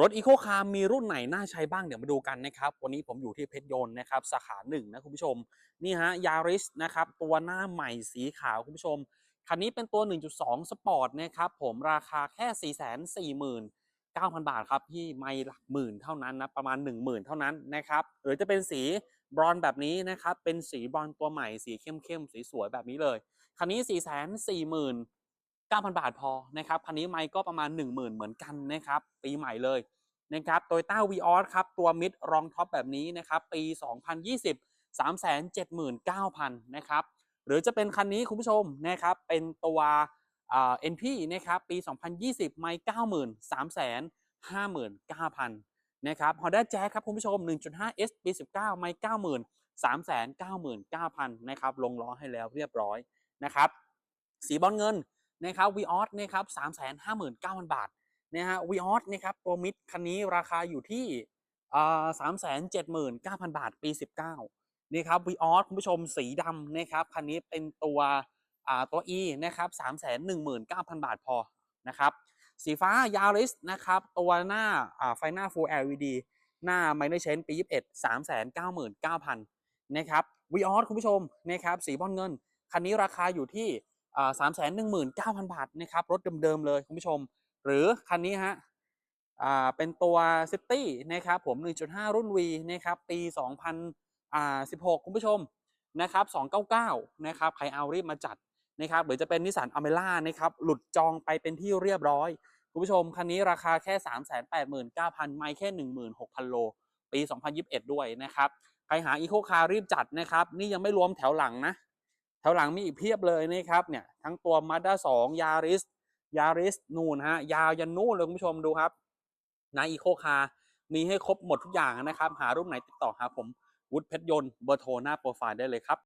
รถอีโคคาร์มีรุ่นไหนน่าใช้บ้างเดี๋ยวมาดูกันนะครับ วันนี้ผมอยู่ที่เพชรยนต์นะครับสาขาหนึ่งนะคุณผู้ชม นี่ฮะยาริสนะครับตัวหน้าใหม่สีขาวคุณผู้ชม คันนี้เป็นตัว 1.2 สปอร์ตนะครับผมราคาแค่ 449,000 บาทครับที่ไม่หลักหมื่นเท่านั้นนะประมาณ 10,000 เท่านั้นนะครับหรือจะเป็นสีบรอนแบบนี้นะครับเป็นสีบรอนตัวใหม่สีเข้มๆสีสวยแบบนี้เลย คันนี้ 440,000 9,000 บาทพอนะครับคันนี้ไม่ก็ประมาณ 10,000 เหมือนกันนะครับปีใหม่เลยนะครับโตโยต้าวีออสครับตัวมิดรองท็อปแบบนี้นะครับปี 2020 379,000นะครับหรือจะเป็นคันนี้คุณผู้ชมนะครับเป็นตัวเอ่า NP นะครับปี 2020 ไม่90,000 359,000นะครับ Honda Jazz ครับคุณผู้ชม 1.5 S ปี 19 ไม่90,000 399,000นะครับลงล้อให้แล้วเรียบร้อยนะครับสีบอลเงิน นะครับวีออสนะครับสามแสนห้าหมื่นเก้าพันบาทนะฮะวีออสนะครับตัวมิดคันนี้ราคาอยู่ที่สามแสนเจ็ดหมื่นเก้าพันบาทปีสิบเก้านี่ครับวีออสคุณผู้ชมสีดำนะครับคันนี้เป็นตัวตัว E นะครับสามแสนหนึ่งหมื่นเก้าพันบาทพอนะครับสีฟ้ายาริสนะครับตัวหน้าไฟหน้า Full LED หน้าไมเนอร์เชนปียี่สิบเอ็ดสามแสนเก้าหมื่นเก้าพันนะครับวีออสคุณผู้ชมนะครับสีบอลเงิน คันนี้ราคาอยู่ที่ สามแสนหนึ่งหมื่นเก้าพันบาทนะครับรถเดิมๆเลยคุณผู้ชม หรือคันนี้ฮะอ่าเป็นตัวซิตี้นะครับผม 1.5 รุ่น V นะครับปี 2016 คุณผู้ชมนะครับ299 นะครับใครเอารีบมาจัดนะครับหรือจะเป็นนิสสันอเมร่านะครับหลุดจองไปเป็นที่เรียบร้อย คุณผู้ชม คันนี้ราคาแค่ 389,000 ไม่แค่ 16,000 โล ปี 2021 ด้วยนะครับใครหาอีโคคาร์รีบจัดนะครับ นี่ยังไม่รวมแถวหลังนะ วหลังมีอีกเพียบเลยนะครับเนี่ยทั้งตัว Mazda 2 Yaris Yaris นู่นฮะยาวยันนู่นเลยคุณผู้ชมดูครับนอีโคคาร์มีให้ครบหมดทุกอย่างนะครับ หารุ่นไหนติดต่อหาผมวุฒิเพชรยนต์เบอร์โทรหน้าโปรไฟล์ได้เลยครับ